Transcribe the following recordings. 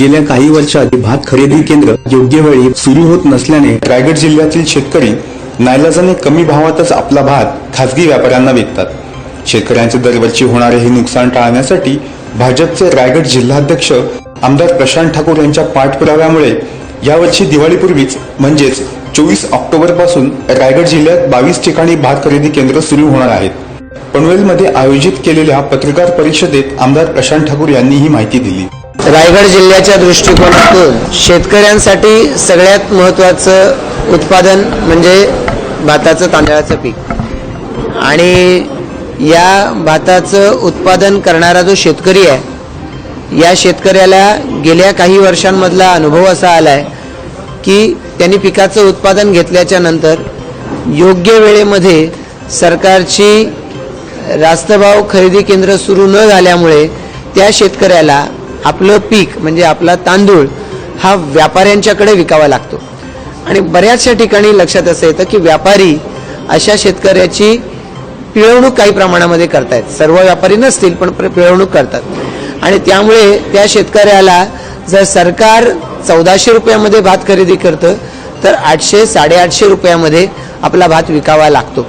गेल्या काही वर्षात भात खरेदी केंद्र योग्य वेळी सुरू होत नसल्याने रायगड जिल्ह्यातील शेतकरी नायलाजाने कमी भावातच आपला भात खासगी व्यापाऱ्यांना विकतात. शेतकऱ्यांचे दरवर्षी होणारे हे नुकसान टाळण्यासाठी भाजपचे रायगड जिल्हाध्यक्ष आमदार प्रशांत ठाकूर यांच्या पाठपुराव्यामुळे यावर्षी दिवाळीपूर्वीच म्हणजेच चोवीस ऑक्टोबरपासून रायगड जिल्ह्यात बावीस ठिकाणी भात खरेदी केंद्र सुरू होणार आहेत. पनवेलमध्ये आयोजित केलेल्या पत्रकार परिषदेत आमदार प्रशांत ठाकूर यांनी ही माहिती दिली. रायगड जिल्ह्याच्या दृष्टिकोनातून शेतकऱ्यांसाठी सगळ्यात महत्त्वाचं उत्पादन म्हणजे भाताचं तांदळाचं पीक. आणि या भाताचं उत्पादन करणारा जो शेतकरी आहे या शेतकऱ्याला गेल्या काही वर्षांमधला अनुभव असा आला आहे की त्यांनी पिकाचं उत्पादन घेतल्याच्या नंतर योग्य वेळेमध्ये सरकारची रास्तभाव खरेदी केंद्र सुरू न झाल्यामुळे त्या शेतकऱ्याला आपलं पीक म्हणजे आपला तांदूळ हा व्यापाऱ्यांच्याकडे विकावा लागतो. आणि बऱ्याचशा ठिकाणी लक्षात असं येतं की व्यापारी अशा शेतकऱ्याची पिळवणूक काही प्रमाणामध्ये करतायत. सर्व व्यापारी नसतील पण पिळवणूक करतात. आणि त्यामुळे त्या शेतकऱ्याला जर सरकार चौदाशे रुपयामध्ये भात खरेदी करतं तर आठशे साडेआठशे रुपयामध्ये आपला भात विकावा लागतो.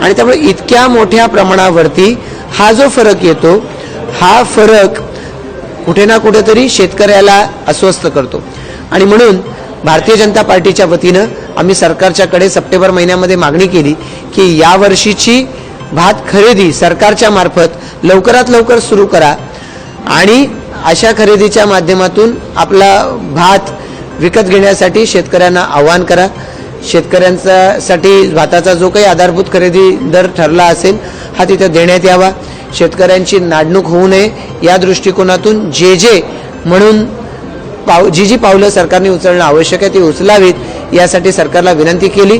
आणि त्यामुळे इतक्या मोठ्या प्रमाणावरती हा जो फरक येतो हा फरक कुठे ना कुठेतरी शेतकऱ्याला अस्वस्थ करतो. आणि म्हणून भारतीय जनता पार्टीच्या वतीनं आम्ही सरकारच्याकडे सप्टेंबर महिन्यामध्ये मागणी केली की या वर्षीची भात खरेदी सरकारच्या मार्फत लवकरात लवकर सुरू करा. आणि अशा खरेदीच्या माध्यमातून आपला भात विकत घेण्यासाठी शेतकऱ्यांना आवाहन करा. शेतकऱ्यांसाठी भाताचा जो काही आधारभूत खरेदी दर ठरला असेल हा तिथं देण्यात यावा. शेतकऱ्यांची नाडणूक होऊ नये. या दृष्टिकोनातून जे जे म्हणून पाव जी जी पावलं सरकारने उचलणं आवश्यक आहे ती उचलावीत. यासाठी सरकारला विनंती केली.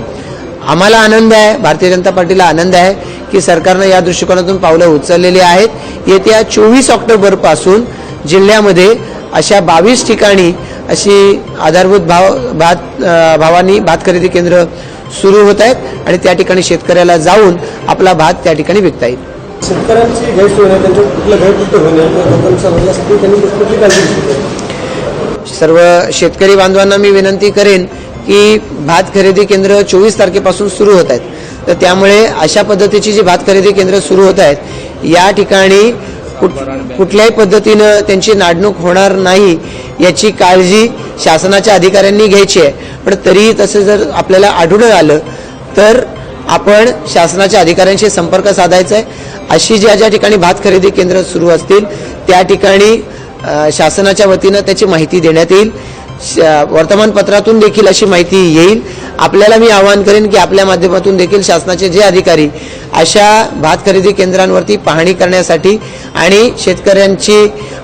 आम्हाला आनंद आहे भारतीय जनता पार्टीला आनंद आहे की सरकारनं या दृष्टिकोनातून पावलं उचललेली आहेत. येत्या चोवीस ऑक्टोबरपासून जिल्ह्यामध्ये अशा बावीस ठिकाणी अशी आधारभूत भाव भात भावानी भात खरेदी केंद्र सुरू होत आहेत आणि त्या ठिकाणी शेतकऱ्याला जाऊन आपला भात त्या ठिकाणी विकता येईल शेतकऱ्यांची गैरसोय कुठलं गैरकृत्य होण्यासाठी त्यांनी कुठली काळजी? सर्व शेतकरी बांधवांना मी विनंती करेन की भात खरेदी केंद्र चोवीस तारखेपासून सुरू होत आहेत तर त्यामुळे अशा पद्धतीची जी भात खरेदी केंद्र सुरू होत आहेत या ठिकाणी कुठल्याही पद्धतीनं त्यांची नाडणूक होणार नाही याची काळजी शासनाच्या अधिकाऱ्यांनी घ्यायची आहे. पण तरीही तसं जर आपल्याला आढळून आलं तर आपण शासनाच्या अधिकाऱ्यांशी संपर्क साधायचा आहे. अशी ज्या ज्या ठिकाणी भात खरेदी केंद्र सुरू असतील त्या ठिकाणी शासनाच्या वतीनं त्याची माहिती देण्यात येईल. वर्तमानपत्रातून देखील अशी माहिती येईल. आपल्याला मी आवाहन करेन की आपल्या माध्यमातून देखील शासनाचे जे अधिकारी अशा भात खरेदी केंद्रांवरती पाहणी करण्यासाठी आणि शेतकऱ्यांची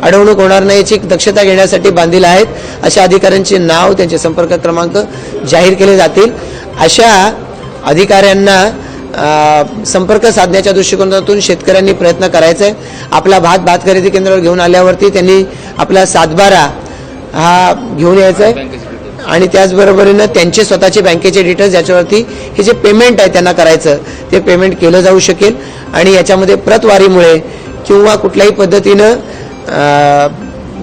अडवणूक होणार नाही याची दक्षता घेण्यासाठी बांधील आहेत. अशा अधिकाऱ्यांचे नाव त्यांचे संपर्क क्रमांक जाहीर केले जातील. अशा अधिकाऱ्यांना संपर्क साधण्याच्या दृष्टिकोनातून शेतकऱ्यांनी प्रयत्न करायचा. आहे आपला भात भात खरेदी केंद्रावर घेऊन आल्यावरती त्यांनी आपला सातबारा हा घेऊन यायचा आहे आणि त्याचबरोबरीनं त्यांचे स्वतःचे बँकेचे डिटेल्स याच्यावरती हे जे पेमेंट आहे त्यांना करायचं ते पेमेंट केलं जाऊ शकेल. आणि याच्यामध्ये प्रतवारीमुळे किंवा कुठल्याही पद्धतीनं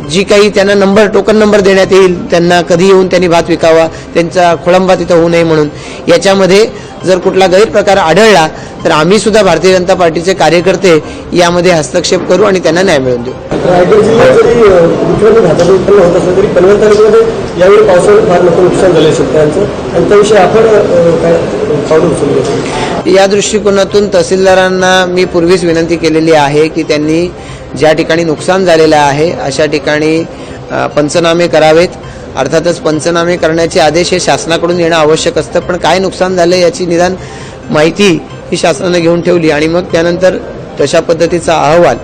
जी काही त्यांना नंबर टोकन नंबर देण्यात येईल त्यांना कधी येऊन त्यांनी भात विकावा त्यांचा खोळंबा तिथं होऊ नये म्हणून. याच्यामध्ये जर कुठला गैरप्रकार आढळला तर आम्ही सुद्धा भारतीय जनता पार्टीचे कार्यकर्ते यामध्ये हस्तक्षेप करू आणि त्यांना न्याय मिळवून देऊ. रायगड पनवेल तालुक्यामध्ये यावेळी पावसाळ्यात फार मोठं नुकसान झालं आणि त्याविषयी आपण या दृष्टिकोनातून तहसीलदारांना मी पूर्वीच विनंती केलेली आहे की त्यांनी ज्या ठिकाणी नुकसान झालेलं आहे अशा ठिकाणी पंचनामे करावेत. अर्थातच पंचनामे करण्याचे आदेश हे शासनाकडून येणं आवश्यक असतं. पण काय नुकसान झालं याची निदान माहिती ही शासनानं घेऊन ठेवली. आणि मग त्यानंतर तशा पद्धतीचा अहवाल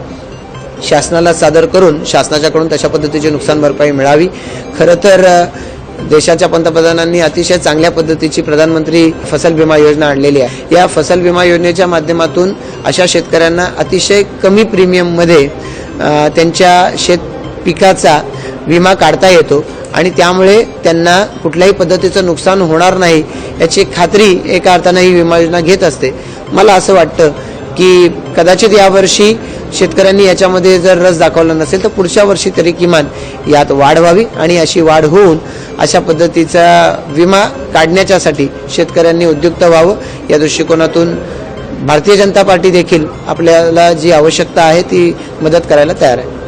शासनाला सादर करून शासनाच्याकडून तशा पद्धतीची नुकसान भरपाई मिळावी. खरं तर देशाच्या पंतप्रधानांनी अतिशय चांगल्या पद्धतीची प्रधानमंत्री फसल विमा योजना आणलेली आहे. या फसल विमा योजनेच्या माध्यमातून अशा शेतकऱ्यांना अतिशय कमी प्रीमियममध्ये त्यांच्या शेत पिकाचा विमा काढता येतो. आणि त्यामुळे त्यांना कुठल्याही पद्धतीचं नुकसान होणार नाही याची खात्री एका अर्थानं ही विमा योजना घेत असते. मला असं वाटतं की कदाचित यावर्षी शेतकऱ्यांनी याच्यामध्ये जर रस दाखवला नसेल तर पुढच्या वर्षी तरी किमान यात वाढ व्हावी आणि अशी वाढ होऊन अशा पद्धतीचा विमा काढण्याच्यासाठी शेतकऱ्यांनी उद्युक्त व्हावं. या दृष्टिकोनातून भारतीय जनता पार्टी देखील आपल्याला जी आवश्यकता आहे ती मदत करायला तयार आहे.